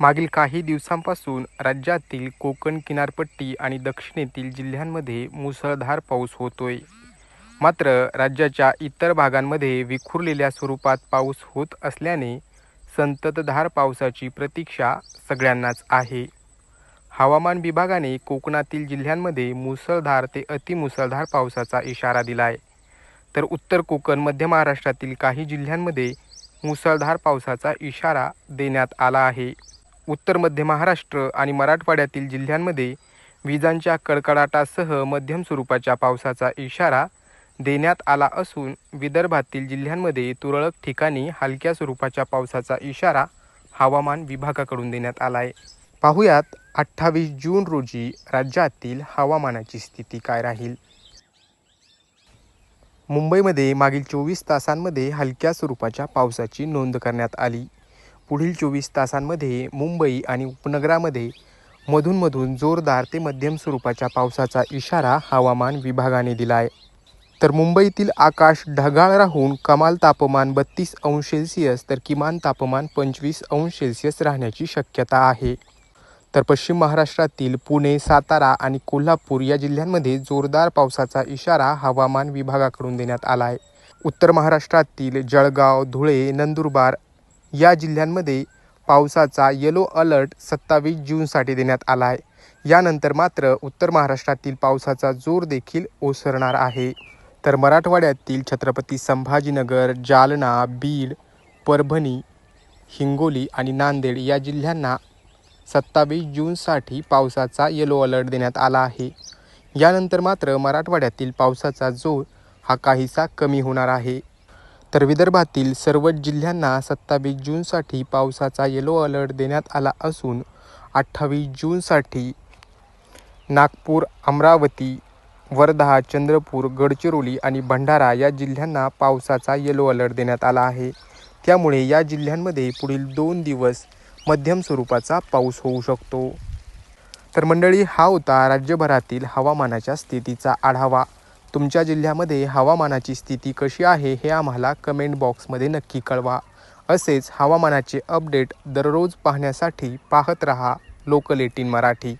मागील काही दिवसांपासून राज्यातील कोकण किनारपट्टी आणि दक्षिणेतील जिल्ह्यांमध्ये मुसळधार पाऊस होतोय. मात्र राज्याच्या इतर भागांमध्ये विखुरलेल्या स्वरूपात पाऊस होत असल्याने संततधार पावसाची प्रतीक्षा सगळ्यांनाच आहे. हवामान विभागाने कोकणातील जिल्ह्यांमध्ये मुसळधार ते अतिमुसळधार पावसाचा इशारा दिलाय. तर उत्तर कोकण मध्य महाराष्ट्रातील काही जिल्ह्यांमध्ये मुसळधार पावसाचा इशारा देण्यात आला आहे. उत्तर मध्य महाराष्ट्र आणि मराठवाड्यातील जिल्ह्यांमध्ये विजांच्या कडकडाटासह मध्यम स्वरूपाच्या पावसाचा इशारा देण्यात आला असून विदर्भातील जिल्ह्यांमध्ये तुरळक ठिकाणी हलक्या स्वरूपाच्या पावसाचा इशारा हवामान विभागाकडून देण्यात आला आहे पाहुयात अठ्ठावीस जून रोजी राज्यातील हवामानाची स्थिती काय राहील? मुंबईमध्ये मागील चोवीस तासांमध्ये हलक्या स्वरूपाच्या पावसाची नोंद करण्यात आली. पुढील चोवीस तासांमध्ये मुंबई आणि उपनगरामध्ये मधूनमधून जोरदार ते मध्यम स्वरूपाच्या पावसाचा इशारा हवामान विभागाने दिला आहे तर मुंबईतील आकाश ढगाळ राहून कमाल तापमान बत्तीस अंश सेल्सिअस तर किमान तापमान पंचवीस अंश सेल्सिअस राहण्याची शक्यता आहे. तर पश्चिम महाराष्ट्रातील पुणे सातारा आणि कोल्हापूर या जिल्ह्यांमध्ये जोरदार पावसाचा इशारा हवामान विभागाकडून देण्यात आला आहे उत्तर महाराष्ट्रातील जळगाव धुळे नंदुरबार या जिल्ह्यांमध्ये पावसाचा येलो अलर्ट सत्तावीस जूनसाठी देण्यात आला आहे. यानंतर मात्र उत्तर महाराष्ट्रातील पावसाचा जोर देखील ओसरणार आहे. तर मराठवाड्यातील छत्रपती संभाजीनगर जालना बीड परभणी हिंगोली आणि नांदेड या जिल्ह्यांना सत्तावीस जूनसाठी पावसाचा येलो अलर्ट देण्यात आला आहे. यानंतर मात्र मराठवाड्यातील पावसाचा जोर हा काहीसा कमी होणार आहे. तर विदर्भातील सर्वच जिल्ह्यांना सत्तावीस जूनसाठी पावसाचा येलो अलर्ट देण्यात आला असून अठ्ठावीस जूनसाठी नागपूर अमरावती वर्धा चंद्रपूर गडचिरोली आणि भंडारा या जिल्ह्यांना पावसाचा येलो अलर्ट देण्यात आला आहे. त्यामुळे या जिल्ह्यांमध्ये पुढील दोन दिवस मध्यम स्वरूपाचा पाऊस होऊ शकतो. तर मंडळी हा होता राज्यभरातील हवामानाच्या स्थितीचा आढावा. तुमच्या जिल्ह्यामध्ये हवामानाची स्थिती कशी आहे हे आम्हाला कमेंट बॉक्समध्ये नक्की कळवा. असेच हवामानाचे अपडेट दररोज पाहण्यासाठी पाहत रहा लोकल एटीन मराठी.